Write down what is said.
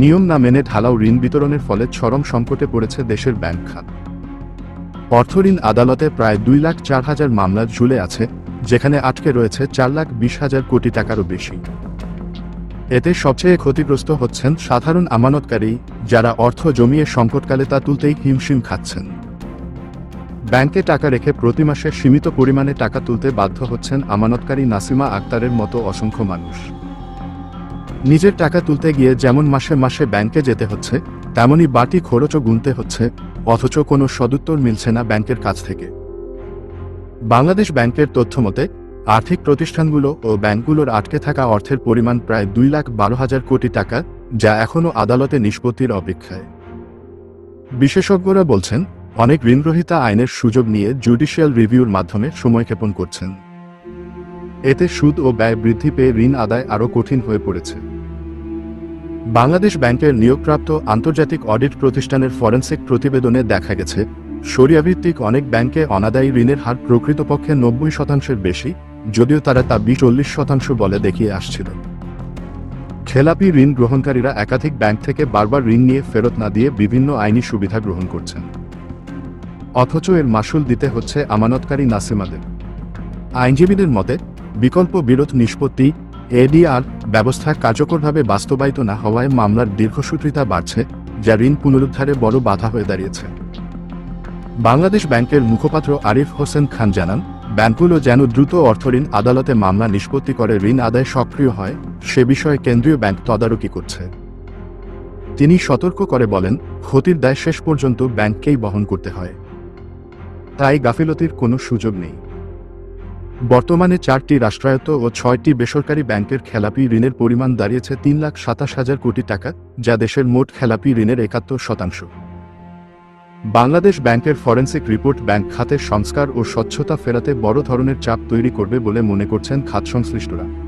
নিয়ম না মেনে ঢালাও ঋণ বিতরণের ফলে চরম সংকটে পড়েছে দেশের ব্যাংক খাত। অর্থঋণ আদালতে প্রায় দুই লাখ চার হাজার মামলা ঝুলে আছে, যেখানে আটকে রয়েছে চার লাখ বিশ হাজার কোটি টাকারও বেশি। এতে সবচেয়ে ক্ষতিগ্রস্ত হচ্ছেন সাধারণ আমানতকারী যারা অর্থ জমিয়ে সংকটকালে তা তুলতেই হিমশিম খাচ্ছেন। ব্যাংকে টাকা রেখে প্রতি মাসে সীমিত পরিমাণে টাকা তুলতে বাধ্য হচ্ছেন আমানতকারী নাসিমা আক্তারের মতো অসংখ্য মানুষ। নিজের টাকা তুলতে গিয়ে যেমন মাসে মাসে ব্যাংকে যেতে হচ্ছে, তেমনই বাটি খরচও গুনতে হচ্ছে, অথচ কোনো সদুত্তর মিলছে না ব্যাংকের কাছ থেকে। বাংলাদেশ ব্যাংকের তথ্য মতে, আর্থিক প্রতিষ্ঠানগুলো ও ব্যাংকগুলোর আটকে থাকা অর্থের পরিমাণ প্রায় দুই লাখ বারো হাজার কোটি টাকা, যা এখনও আদালতে নিষ্পত্তির অপেক্ষায়। বিশেষজ্ঞরা বলছেন, অনেক ঋণগ্রহীতা আইনের সুযোগ নিয়ে জুডিশিয়াল রিভিউর মাধ্যমে সময়ক্ষেপণ করছেন। এতে সুদ ও ব্যয় বৃদ্ধি পেয়ে ঋণ আদায় আরও কঠিন হয়ে পড়েছে। বাংলাদেশ ব্যাংকের নিয়োগপ্রাপ্ত আন্তর্জাতিক অডিট প্রতিষ্ঠানের ফরেন্সিক প্রতিবেদনে দেখা গেছে সরিয়াভিত্তিক অনেক ব্যাংকে অনাদায়ী ঋণের হার প্রকৃতপক্ষে নব্বই শতাংশের বেশি, যদিও তারা তা বিশ চল্লিশ শতাংশ বলে দেখিয়ে আসছিল। খেলাপি ঋণ গ্রহণকারীরা একাধিক ব্যাংক থেকে বারবার ঋণ নিয়ে ফেরত না দিয়ে বিভিন্ন আইনি সুবিধা গ্রহণ করছেন। অথচ এর মাসুল দিতে হচ্ছে আমানতকারী নাসিমাদের। আইনজীবীদের মতে, বিকল্প বিরোধ নিষ্পত্তি, এডিআর ব্যবস্থা কার্যকরভাবে বাস্তবায়িত না হওয়ায় মামলার দীর্ঘসূত্রিতা বাড়ছে, যা ঋণ পুনরুদ্ধারে বড় বাধা হয়ে দাঁড়িয়েছে। বাংলাদেশ ব্যাংকের মুখপাত্র আরিফ হোসেন খান জানান, ব্যাংকগুলো যেন দ্রুত অর্থঋণ আদালতে মামলা নিষ্পত্তি করে ঋণ আদায় সক্রিয় হয়, সে বিষয়ে কেন্দ্রীয় ব্যাংক তদারকি করছে। তিনি সতর্ক করে বলেন, ক্ষতির দায় শেষ পর্যন্ত ব্যাংককেই বহন করতে হয়। তাই গাফিলতির কোনো সুযোগ নেই। বর্তমানে চারটি রাষ্ট্রায়ত্ত ও ছয়টি বেসরকারি ব্যাংকের খেলাপি ঋণের পরিমাণ দাঁড়িয়েছে তিন লাখ সাতাশ হাজার কোটি টাকা, যা দেশের মোট খেলাপি ঋণের একাত্তর শতাংশ। বাংলাদেশ ব্যাংকের ফরেন্সিক রিপোর্ট ব্যাংক খাতের সংস্কার ও স্বচ্ছতা ফেরাতে বড় ধরনের চাপ তৈরি করবে বলে মনে করছেন খাত সংশ্লিষ্টরা